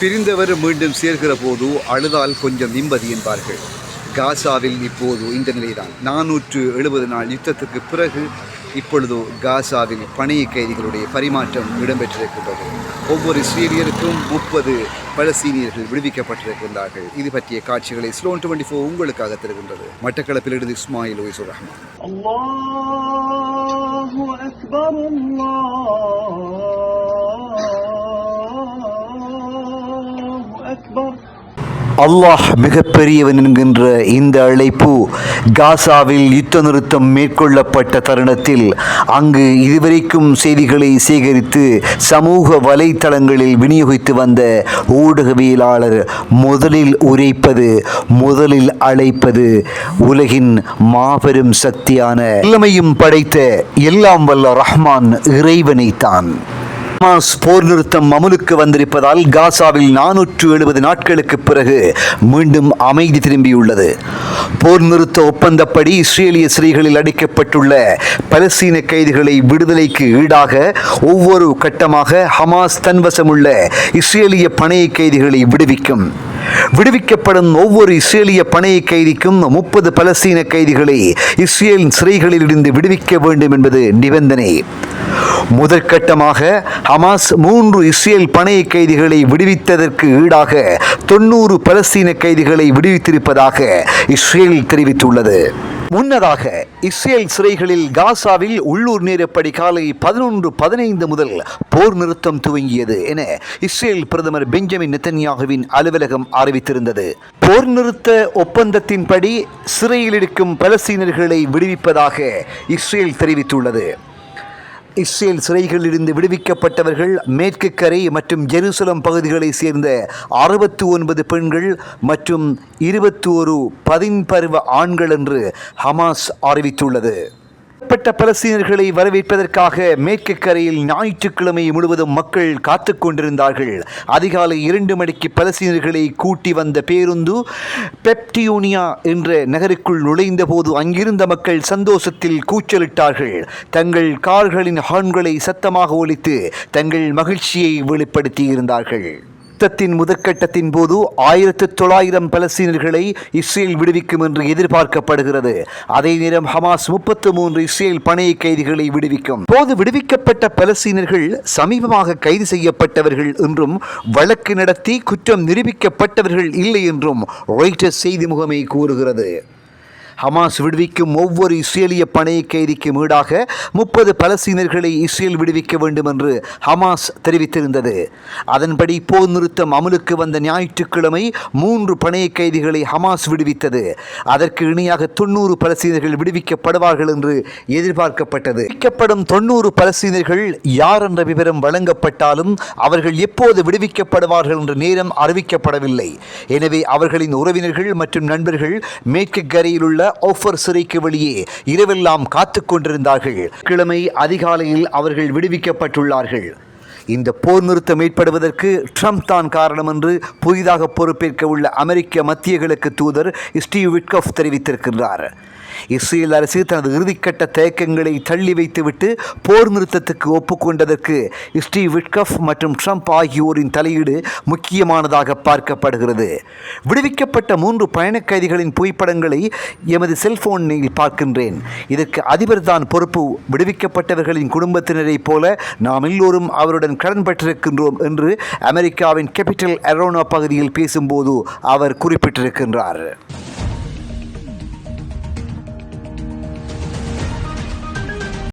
பிரிந்தவர் மீண்டும் சேர்கிற போது அழுதால் கொஞ்சம் நிம்மதி என்பார்கள். காசாவில் இப்போது இந்த நிலைதான். நானூற்று எழுபது நாள் யுத்தத்துக்கு பிறகு இப்பொழுது காசாவில் பணிய கைதிகளுடைய பரிமாற்றம் இடம்பெற்றிருக்கின்றது. ஒவ்வொரு சீனியருக்கும் முப்பது பலஸ்தீனியர்கள் விடுவிக்கப்பட்டிருக்கின்றார்கள். இது பற்றிய காட்சிகளை ஸ்லோன் டுவெண்ட்டி ஃபோர் உங்களுக்காக தருகின்றது. மட்டக்களப்பில் இருந்து இஸ்மாயில் ஒய்சுர் ரஹ்மான். அல்லாஹ் மிகப்பெரியவன் என்கின்ற இந்த அழைப்பு காசாவில் யுத்த நிறுத்தம் மேற்கொள்ளப்பட்ட தருணத்தில் அங்கு இதுவரைக்கும் செய்திகளை சேகரித்து சமூக வலைத்தளங்களில் விநியோகித்து வந்த ஊடகவியலாளர் முதலில் உரைப்பது முதலில் அழைப்பது உலகின் மாபெரும் சக்தியான எல்லாமையும் படைத்த எல்லாம் வல்ல ரஹ்மான் இறைவனைத்தான். ஹமாஸ் போர் நிறுத்தம் அமலுக்கு வந்திருப்பதால் காசாவில் நானூற்று எழுபது நாட்களுக்கு பிறகு மீண்டும் அமைதி திரும்பியுள்ளது. போர் நிறுத்த ஒப்பந்தப்படி இஸ்ரேலிய சிறைகளில் அடைக்கப்பட்டுள்ள பலஸ்தீன கைதிகளை விடுதலைக்கு ஈடாக ஒவ்வொரு கட்டமாக ஹமாஸ் தன்வசமுள்ள இஸ்ரேலிய பணைய கைதிகளை விடுவிக்கும். விடுவிக்கப்படும் ஒவ்வொரு இஸ்ரேலிய பணைய கைதிக்கும் முப்பது பலஸ்தீன கைதிகளை இஸ்ரேல் சிறைகளில் இருந்து விடுவிக்க வேண்டும் என்பது நிபந்தனை. முதற்கட்டமாக ஹமாஸ் மூன்று இஸ்ரேல் பணைய கைதிகளை விடுவித்ததற்கு ஈடாக தொண்ணூறு பலஸ்தீன கைதிகளை விடுவித்திருப்பதாக இஸ்ரேல் தெரிவித்துள்ளது. முன்னதாக இஸ்ரேல் சிறைகளில் காசாவில் உள்ளூர் நேரப்படி காலை பதினொன்று பதினைந்து முதல் போர் நிறுத்தம் துவங்கியது என இஸ்ரேல் பிரதமர் பெஞ்சமின் நெத்தன்யாகுவின் அலுவலகம் அறிவித்திருந்தது. போர் நிறுத்த ஒப்பந்தத்தின்படி சிறையில் இருக்கும் பலஸ்தீனர்களை விடுவிப்பதாக இஸ்ரேல் தெரிவித்துள்ளது. இஸ்ரேல் சிறைகளிலிருந்து விடுவிக்கப்பட்டவர்கள் மேற்கு கரை மற்றும் ஜெருசலம் பகுதிகளைச் சேர்ந்த அறுபத்தி ஒன்பது பெண்கள் மற்றும் இருபத்தி ஒரு பதின்பருவ ஆண்கள் என்று ஹமாஸ் அறிவித்துள்ளது. விடுவிக்கப்பட்ட பலஸ்தீனர்களை வரவேற்பதற்காக மேற்கு கரையில் ஞாயிற்றுக்கிழமை முழுவதும் மக்கள் காத்து கொண்டிருந்தார்கள். அதிகாலை இரண்டு மணிக்கு பலஸ்தீனர்களை கூட்டி வந்த பேருந்து பெப்டியூனியா என்ற நகருக்குள் நுழைந்த போது அங்கிருந்த மக்கள் சந்தோஷத்தில் கூச்சலிட்டார்கள். தங்கள் கார்களின் ஹார்ன்களை சத்தமாக ஒழித்து தங்கள் மகிழ்ச்சியை வெளிப்படுத்தியிருந்தார்கள். யுத்தத்தின் முதற்கட்டத்தின் போது ஆயிரத்து தொள்ளாயிரம் பலஸ்தீனர்களை இஸ்ரேல் விடுவிக்கும் என்று எதிர்பார்க்கப்படுகிறது. அதே நேரம் ஹமாஸ் முப்பத்து மூன்று இஸ்ரேல் பணைய கைதிகளை விடுவிக்கும். போது விடுவிக்கப்பட்ட பலஸ்தீனர்கள் சமீபமாக கைது செய்யப்பட்டவர்கள் என்றும் வழக்கு நடத்தி குற்றம் நிரூபிக்கப்பட்டவர்கள் இல்லை என்றும் ரொய்டர் செய்தி முகமை கூறுகிறது. ஹமாஸ் விடுவிக்கும் ஒவ்வொரு இஸ்ரேலிய பணைய கைதிக்கும் ஈடாக முப்பது பலஸ்தீனர்களை இஸ்ரேல் விடுவிக்க வேண்டும் என்று ஹமாஸ் தெரிவித்திருந்தது. அதன்படி போர் நிறுத்தம் அமலுக்கு வந்த ஞாயிற்றுக்கிழமை மூன்று பணைய கைதிகளை ஹமாஸ் விடுவித்தது. அதற்கு இணையாக தொண்ணூறு பலஸ்தீனர்கள் விடுவிக்கப்படுவார்கள் என்று எதிர்பார்க்கப்பட்டது. விடுவிக்கப்படும் தொண்ணூறு பலஸ்தீனர்கள் யார் என்ற விவரம் வழங்கப்பட்டாலும் அவர்கள் எப்போது விடுவிக்கப்படுவார்கள் என்ற நேரம் அறிவிக்கப்படவில்லை. எனவே அவர்களின் உறவினர்கள் மற்றும் நண்பர்கள் மேற்கு கரையில் உள்ள ஓஃபர் சிறைக்கு வெளியே இரவெல்லாம் காத்து கொண்டிருந்தார்கள். கிழமை அதிகாலையில் அவர்கள் விடுவிக்கப்பட்டுள்ளார்கள். இந்த போர் நிறுத்தம் ஏற்படுவதற்கு ட்ரம்ப் தான் காரணம் என்று புதிதாக பொறுப்பேற்க உள்ள அமெரிக்க மத்திய கிழக்கு தூதர் ஸ்டீவ் விட்கஃப் தெரிவித்திருக்கின்றார். இஸ்ரேல் அரசு தனது இறுதிக்கட்ட தயக்கங்களை தள்ளி வைத்துவிட்டு போர் நிறுத்தத்துக்கு ஒப்புக்கொண்டதற்கு ஸ்டீவ் விட்கஃப் மற்றும் ட்ரம்ப் ஆகியோரின் தலையீடு முக்கியமானதாக பார்க்கப்படுகிறது. விடுவிக்கப்பட்ட மூன்று பயணக் கைதிகளின் புகைப்படங்களை எமது செல்போனில் பார்க்கின்றேன். இதற்கு அதிபர் தான் பொறுப்பு. விடுவிக்கப்பட்டவர்களின் குடும்பத்தினரைப் போல நாம் எல்லோரும் அவருடன் கடன் பெற்றிருக்கின்றோம் என்று அமெரிக்காவின் கேபிட்டல் அரோனா பகுதியில் பேசும்போது அவர் குறிப்பிட்டிருக்கின்றார்.